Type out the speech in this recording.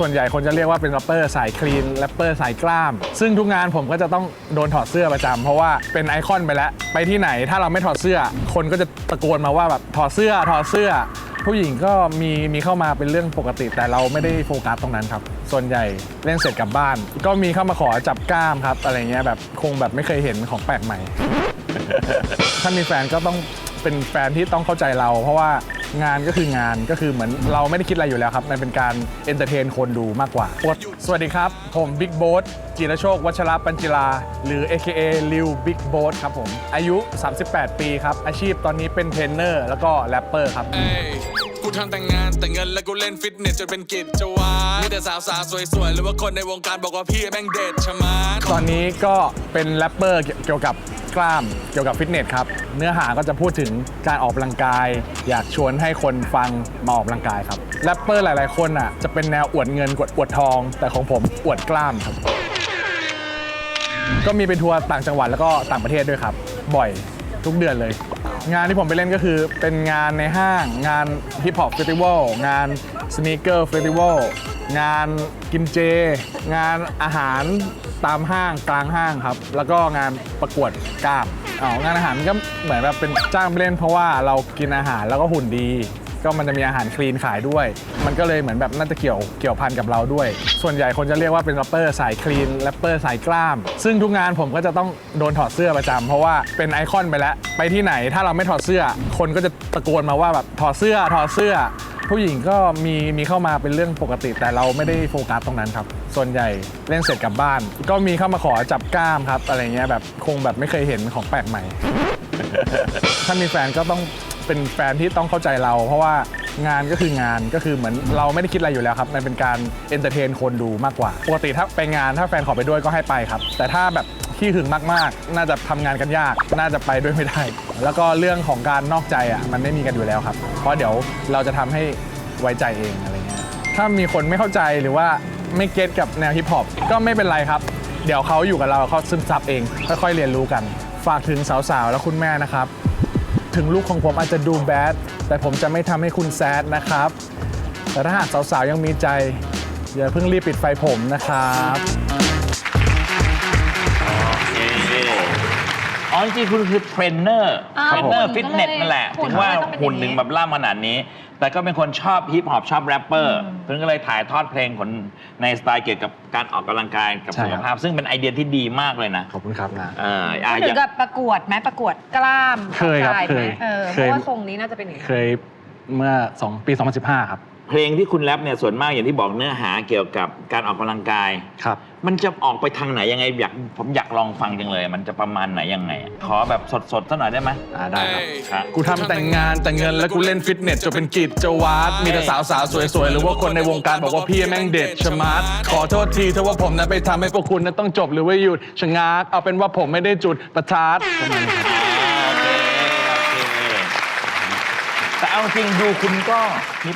ส่วนใหญ่คนจะเรียกว่าเป็นแรปเปอร์สายคลีนแรปเปอร์สายกล้าม ซึ่งทุกงานผมก็จะต้องโดนถอดเสื้อประจำเพราะว่าเป็นไอคอนไปแล้ว ไปที่ไหนถ้าเราไม่ถอดเสื้อ คนก็จะตะโกนมาว่าแบบถอดเสื้อถอดเสื้อ ผู้หญิงก็มีมีเข้ามาเป็นเรื่องปกติ แต่เราไม่ได้โฟกัสตรงนั้นครับ ส่วนใหญ่เล่นเสร็จกลับบ้าน ก็มีเข้ามาขอจับกล้ามครับ อะไรเงี้ยแบบคงแบบไม่เคยเห็นของแปลกใหม่ ถ้ามีแฟนก็ต้องเป็นแฟนที่ต้องเข้าใจเรา เพราะว่า งานก็คืองานก็คือเหมือนเราไม่ได้คิดอะไรอยู่แล้วครับ มันเป็นการเอนเตอร์เทนคนดูมากกว่า สวัสดีครับ ผมบิ๊กโบ๊ทจิรโชค วัชรปัญจิลา หรือ AKA ลิวบิ๊กโบ๊ทครับผม อายุ 38 ปีครับ อาชีพตอนนี้เป็นเทรนเนอร์แล้วก็แรปเปอร์ครับเอ้ยกูทำแต่งงานแต่เงินแล้วกูเล่นฟิตเนสจนเป็นกิจวัตรมีแต่สาวสาวๆสวยๆ หรือว่าคนในวงการบอกว่าพี่แม่งเด็ดชะมัดตอนนี้ก็เป็นแรปเปอร์เกี่ยวกับ กล้ามเกี่ยวกับฟิตเนสครับ เนื้อหาก็จะพูดถึงการออกกำลังกาย อยากชวนให้คนฟังมาออกกำลังกายครับแรปเปอร์หลาย ๆ คนอะจะเป็นแนวอวดเงินกดอวดทอง แต่ของผมอวดกล้ามครับ ก็มีไปทัวร์ต่างจังหวัดแล้วก็ต่างประเทศด้วยครับ บ่อยทุกเดือนเลย งานที่ผมไปเล่นก็คือเป็นงานในห้าง งานฮิปฮอปเฟสติวัลงานสเน e เกอร์เฟสติวัลงานกินเจ งานอาหารตามห้างกลางห้างครับ แล้วก็งานประกวดกล้ามอ๋องานอาหารมันก็เหมือนแบบเป็นจ้างไปเล่น เพราะว่าเรากินอาหารแล้วก็หุ่นดี ก็มันจะมีอาหารคลีนขายด้วย มันก็เลยเหมือนแบบน่าจะเกี่ยวเกี่ยวพันกับเราด้วย ส่วนใหญ่คนจะเรียกว่าเป็นแรปเปอร์สายคลีนแรปเปอร์สายกล้าม ซึ่งทุกงานผมก็จะต้องโดนถอดเสื้อประจำเพราะว่าเป็นไอคอนไปแล้ว ไปที่ไหนถ้าเราไม่ถอดเสื้อ คนก็จะตะโกนมาว่าแบบถอดเสื้อถอดเสื้อ ผู้หญิงก็มีมีเข้ามาเป็นเรื่องปกติ แต่เราไม่ได้โฟกัสตรงนั้นครับ ส่วนใหญ่เล่นเสร็จกลับบ้าน ก็มีเข้ามาขอจับกล้ามครับ อะไรเงี้ยแบบคงแบบไม่เคยเห็นของแปลกใหม่ ถ้ามีแฟนก็ต้องเป็นแฟนที่ต้องเข้าใจเรา เพราะว่างานก็คืองานก็คือเหมือนเราไม่ได้คิดอะไรอยู่แล้วครับมันเป็นการเอนเตอร์เทนคนดูมากกว่าปกติถ้าไปงานถ้าแฟนขอไปด้วยก็ให้ไปครับ แต่ถ้าแบบ ขี้หึงมากๆ น่าจะทำงานกันยาก น่าจะไปด้วยไม่ได้ แล้วก็เรื่องของการนอกใจอะมันไม่มีกันอยู่แล้วครับ เพราะเดี๋ยวเราจะทำให้ไว้ใจเองอะไรเงี้ย ถ้ามีคนไม่เข้าใจหรือว่าไม่เก็ตกับแนวฮิปฮอปก็ไม่เป็นไรครับ เดี๋ยวเขาอยู่กับเราเขาซึมซับเอง ค่อยๆเรียนรู้กัน ฝากถึงสาวๆ และคุณแม่นะครับ ถึงลูกของผมอาจจะดูแบดแต่ผมจะไม่ทำให้คุณแซดนะครับ แต่ถ้าหากสาวๆ ยังมีใจ อย่าเพิ่งรีบปิดไฟผมนะครับ อ๋อจริงๆคุณคือเทรนเนอร์อ่าเทรนเนอร์หุ่ฟินตก็เนเลยสนั่นแหละหุ่ถึนงว่าก็เลยต้องเป็นหุ่นหนึ่งอย่างนี้แบบล่ำขนาดนี้ แต่ก็เป็นคนชอบฮิปฮอปชอบแรปเปอร์เพิ่งก็เลยถ่ายทอดเพลงคนในสไตล์เกี่ยวกับการออกกำลังกายกับใช่สุครัขบภาพ ซึ่งเป็นไอเดียที่ดีมากเลยนะขอบคุณครับนะ เอออะถึองย่างกับประกวดไหมประกวดกล้ามเคยครับกายเคยไหมเออเพเคย ราะว่าทรงนี้น่าจะเป็นอย่างนี้เคยเมื่อ2ปี 2015 ครับ เพลงที่คุณแรปเนี่ยส่วนมากอย่างที่บอกเนื้อหาเกี่ยวกับการออกกำลังกาย ครับ มันจะออกไปทางไหนยังไงอยากผมอยากลองฟังจังเลย มันจะประมาณไหนยังไง ขอแบบสดๆสักหน่อยได้ไหมอ่าได้ครับเอ้ยครับ กูทำแต่งงานแต่เงินแล้วกูเล่นฟิตเนสจนเป็นกิจวัตรมีแต่สาวสาวๆสวยๆ หรือว่าคนในวงการบอกว่าพี่แม่งเด็ดชะมัด ขอโทษทีถ้าว่าผมนั้นไปทำให้พวกคุณนั้นต้องจบหรือว่าหยุดชะงักเอาเป็นว่าผมไม่ได้จุดประทัดประมาณนี้ครับโอเคโอเคแต่เอาจริงดูคุณก็มี